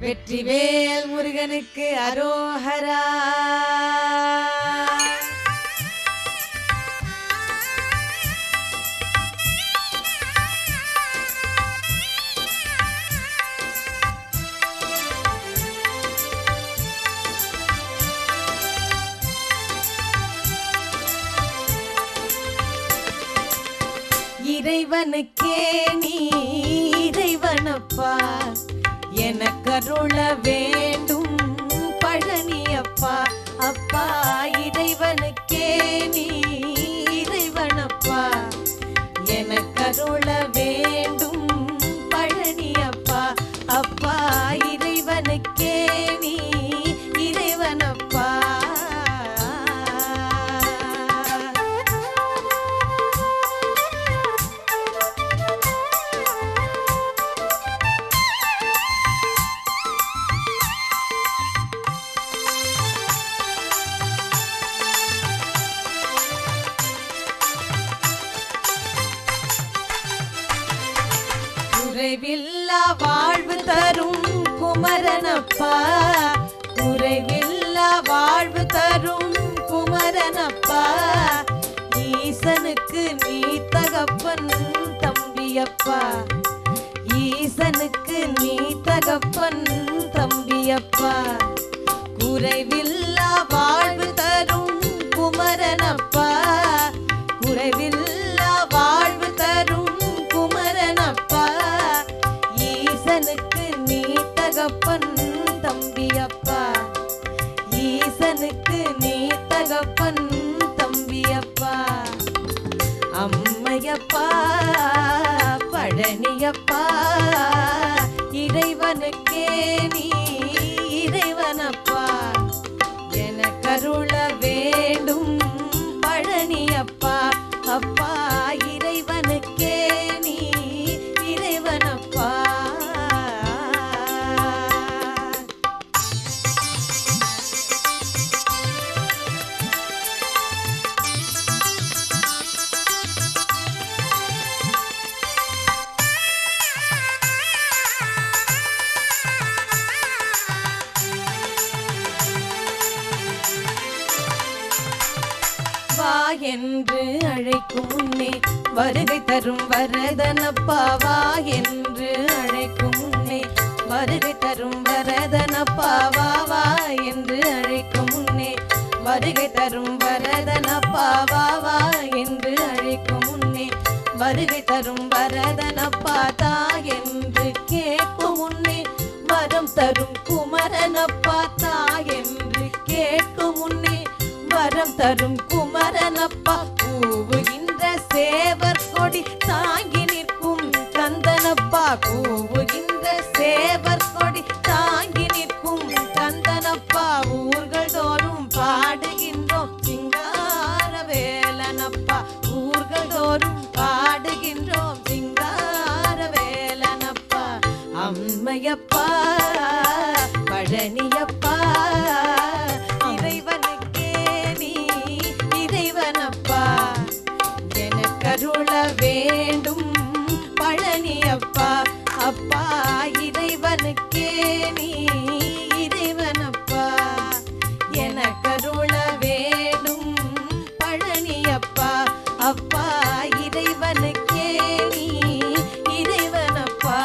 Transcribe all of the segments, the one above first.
வெற்றிவேல் முருகனுக்கு அரோஹரா. இறைவனுக்கே நீ இறைவனப்பா. எனக்கருள வேண்டும். பழனி அப்பா அப்பா இறைவனுக்கே நீ இறைவனப்பா. எனக்கருள வேண்டும் குறைவில்லா வாழ்வு தரும் குமரனப்பா. குறைவில்லா வாழ்வு தரும் குமரனப்பா. ஈசனுக்கு நீ தகப்பன் தம்பியப்பா. ஈசனுக்கு நீ தகப்பன் தம்பியப்பா. குறைவில்லா வாழ்வு தரும் குமரனப்பா. ஈசனுக்கு நீ தகப்பன் தம்பி அப்பா. ஈசனுக்கு நீ தகப்பன் தம்பி அப்பா. அம்மையப்பா பழனியப்பா இறைவனுக்கே நீ இறைவனப்பா. என கருள வேண்டும் பழனியப்பா அப்பா. வா என்று அழைக்கும் முன்னே வருகை தரும் வரதனப்பா வா என்று அழைக்கும் முன்னே வருகை தரும் வரதனப்பா வா வா என்று அழைக்கும் முன்னே வருகை தரும் வரதனப்பா வா வா என்று அழைக்கும் முன்னே வருகை தரும் வரதனப்பா தா என்று கேட்கும் முன்னே வரம் தரும் குமரனப்பா தா என்று கேட்கும் முன்னே வரம் தரும் கூவுகின்ற சேவர் கொடி தாங்கி நிற்கும் கந்தனப்பா ஊர்கள் தோறும் பாடுகின்றோம் சிங்கார வேலனப்பா. ஊர்கள் தோறும் பாடுகின்றோம் சிங்கார வேலனப்பா. அம்மையப்பா அப்பா இறைவனுக்கே நீ இறைவனப்பா. எனக்கருள வேண்டும் பழனியப்பா. அப்பா இறைவனுக்கே நீ இறைவனப்பா.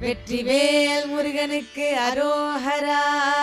வெற்றிவேல் முருகனுக்கு அரோஹரா.